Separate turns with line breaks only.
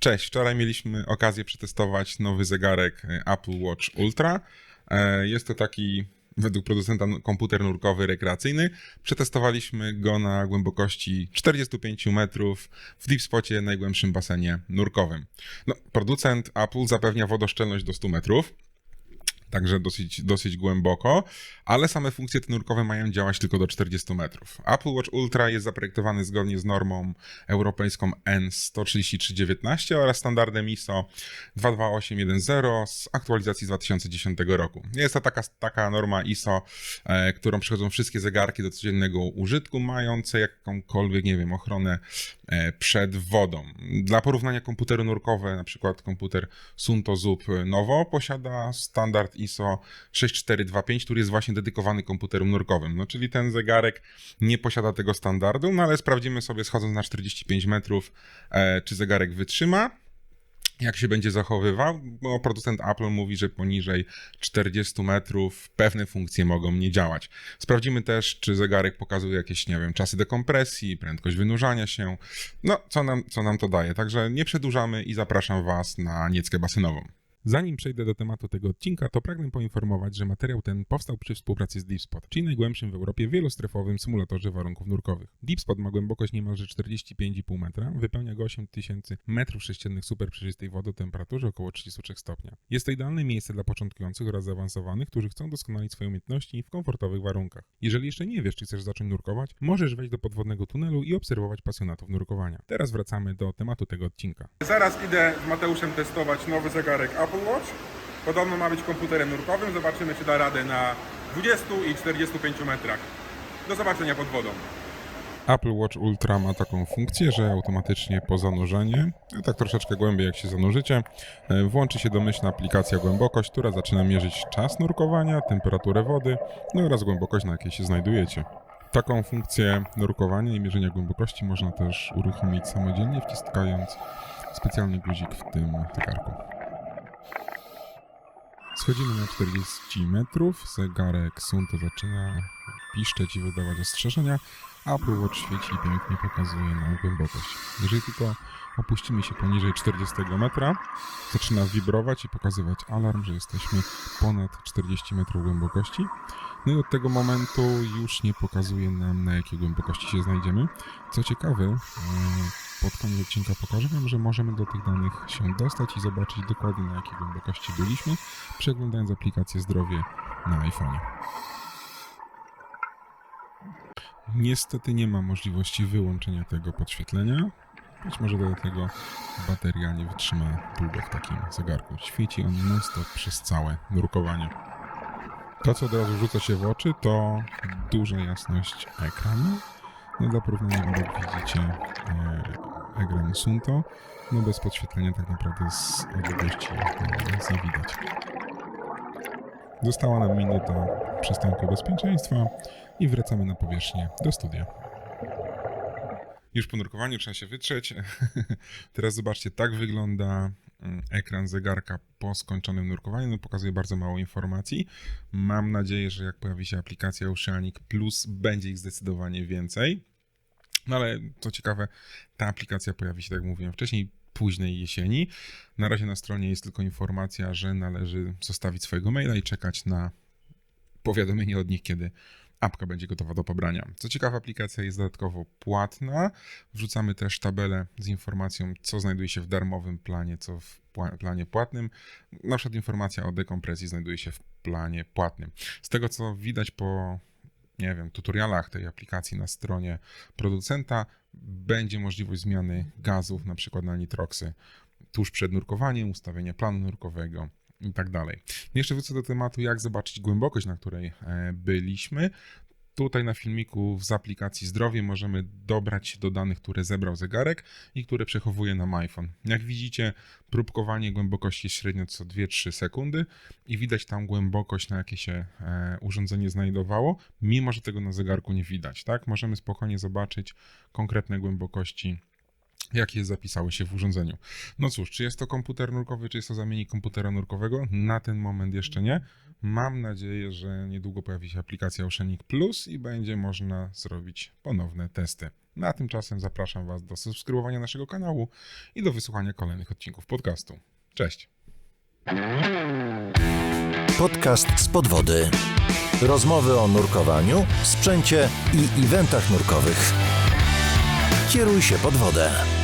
Cześć, wczoraj mieliśmy okazję przetestować nowy zegarek e, Apple Watch Ultra. E, Jest to taki, według producenta, komputer nurkowy rekreacyjny. Przetestowaliśmy go na głębokości 45 metrów w deep spocie, najgłębszym basenie nurkowym. No, producent Apple zapewnia wodoszczelność do 100 metrów. Także dosyć, dosyć głęboko, ale same funkcje te nurkowe mają działać tylko do 40 metrów. Apple Watch Ultra jest zaprojektowany zgodnie z normą europejską N13319 oraz standardem ISO 22810 z aktualizacji z 2010 roku. Jest to taka, taka norma ISO, e, którą przechodzą wszystkie zegarki do codziennego użytku, mające jakąkolwiek, nie wiem, ochronę e, przed wodą. Dla porównania komputery nurkowe, na przykład komputer Sunto Zub Novo posiada standard ISO 6425, który jest właśnie dedykowany komputerom nurkowym. No, czyli ten zegarek nie posiada tego standardu, no ale sprawdzimy sobie schodząc na 45 metrów, e, czy zegarek wytrzyma jak się będzie zachowywał, bo producent Apple mówi, że poniżej 40 metrów pewne funkcje mogą nie działać. Sprawdzimy też, czy zegarek pokazuje jakieś, nie wiem, czasy dekompresji, prędkość wynurzania się, no co nam, co nam to daje. Także nie przedłużamy i zapraszam Was na nieckę basenową. Zanim przejdę do tematu tego odcinka, to pragnę poinformować, że materiał ten powstał przy współpracy z DeepSpot, czyli najgłębszym w Europie wielostrefowym symulatorze warunków nurkowych. DeepSpot ma głębokość niemalże 45,5 metra, wypełnia go 8000 m3 superprzejrzystej wody o temperaturze około 33 stopnia. Jest to idealne miejsce dla początkujących oraz zaawansowanych, którzy chcą doskonalić swoje umiejętności w komfortowych warunkach. Jeżeli jeszcze nie wiesz, czy chcesz zacząć nurkować, możesz wejść do podwodnego tunelu i obserwować pasjonatów nurkowania. Teraz wracamy do tematu tego odcinka.
Zaraz idę z Mateuszem testować nowy zegarek Watch. Podobno ma być komputerem nurkowym. Zobaczymy, czy da radę na 20 i 45 metrach. Do zobaczenia pod wodą.
Apple Watch Ultra ma taką funkcję, że automatycznie po zanurzeniu, tak troszeczkę głębiej jak się zanurzycie, e, włączy się domyślna aplikacja głębokość, która zaczyna mierzyć czas nurkowania, temperaturę wody no oraz głębokość, na jakiej się znajdujecie. Taką funkcję nurkowania i mierzenia głębokości można też uruchomić samodzielnie, wciskając specjalny guzik w tym zegarku. Schodzimy na 40 metrów, zegarek Sunto zaczyna piszczeć i wydawać ostrzeżenia, a Apple świeci i pięknie pokazuje nam głębokość. Jeżeli tylko opuścimy się poniżej 40 metra, zaczyna wibrować i pokazywać alarm, że jesteśmy ponad 40 metrów głębokości. No i od tego momentu już nie pokazuje nam na jakiej głębokości się znajdziemy. Co ciekawe, e, pod koniec odcinka pokażę Wam, że możemy do tych danych się dostać i zobaczyć dokładnie na jakiej głębokości byliśmy, przeglądając aplikację zdrowie na iPhone'ie. Niestety nie ma możliwości wyłączenia tego podświetlenia. Być może dlatego bateria nie wytrzyma długo w takim zegarku. Świeci on non-stop przez całe nurkowanie. To, co od razu rzuca się w oczy, to duża jasność ekranu. No dla porównania obok widzicie e, ekran Sunto. No bez podświetlenia tak naprawdę z odległości nie widać. Została nam minuta przystanku bezpieczeństwa i wracamy na powierzchnię do studia. Już po nurkowaniu trzeba się wytrzeć. Teraz zobaczcie, tak wygląda mm, ekran zegarka po skończonym nurkowaniu. No, pokazuje bardzo mało informacji. Mam nadzieję, że jak pojawi się aplikacja Oceanic Plus, będzie ich zdecydowanie więcej. No ale co ciekawe, ta aplikacja pojawi się, tak jak mówiłem wcześniej, późnej jesieni. Na razie na stronie jest tylko informacja, że należy zostawić swojego maila i czekać na powiadomienie od nich, kiedy apka będzie gotowa do pobrania. Co ciekawe, aplikacja jest dodatkowo płatna. Wrzucamy też tabelę z informacją, co znajduje się w darmowym planie, co w planie płatnym. Na przykład informacja o dekompresji znajduje się w planie płatnym. Z tego, co widać po nie wiem, tutorialach tej aplikacji na stronie producenta, będzie możliwość zmiany gazów, na przykład na nitroksy, tuż przed nurkowaniem, ustawienia planu nurkowego i tak dalej. Jeszcze wrócę do tematu, jak zobaczyć głębokość, na której e, byliśmy. Tutaj na filmiku z aplikacji Zdrowie możemy dobrać się do danych, które zebrał zegarek i które przechowuje nam iPhone. Jak widzicie, próbkowanie głębokości jest średnio co 2-3 sekundy i widać tam głębokość, na jakiej się e, urządzenie znajdowało, mimo że tego na zegarku nie widać. Tak? Możemy spokojnie zobaczyć konkretne głębokości jakie zapisały się w urządzeniu. No cóż, czy jest to komputer nurkowy, czy jest to zamiennik komputera nurkowego? Na ten moment jeszcze nie. Mam nadzieję, że niedługo pojawi się aplikacja Oceanic Plus i będzie można zrobić ponowne testy. Na tymczasem zapraszam Was do subskrybowania naszego kanału i do wysłuchania kolejnych odcinków podcastu. Cześć!
Podcast z podwody. Rozmowy o nurkowaniu, sprzęcie i eventach nurkowych. Kieruj się pod wodę.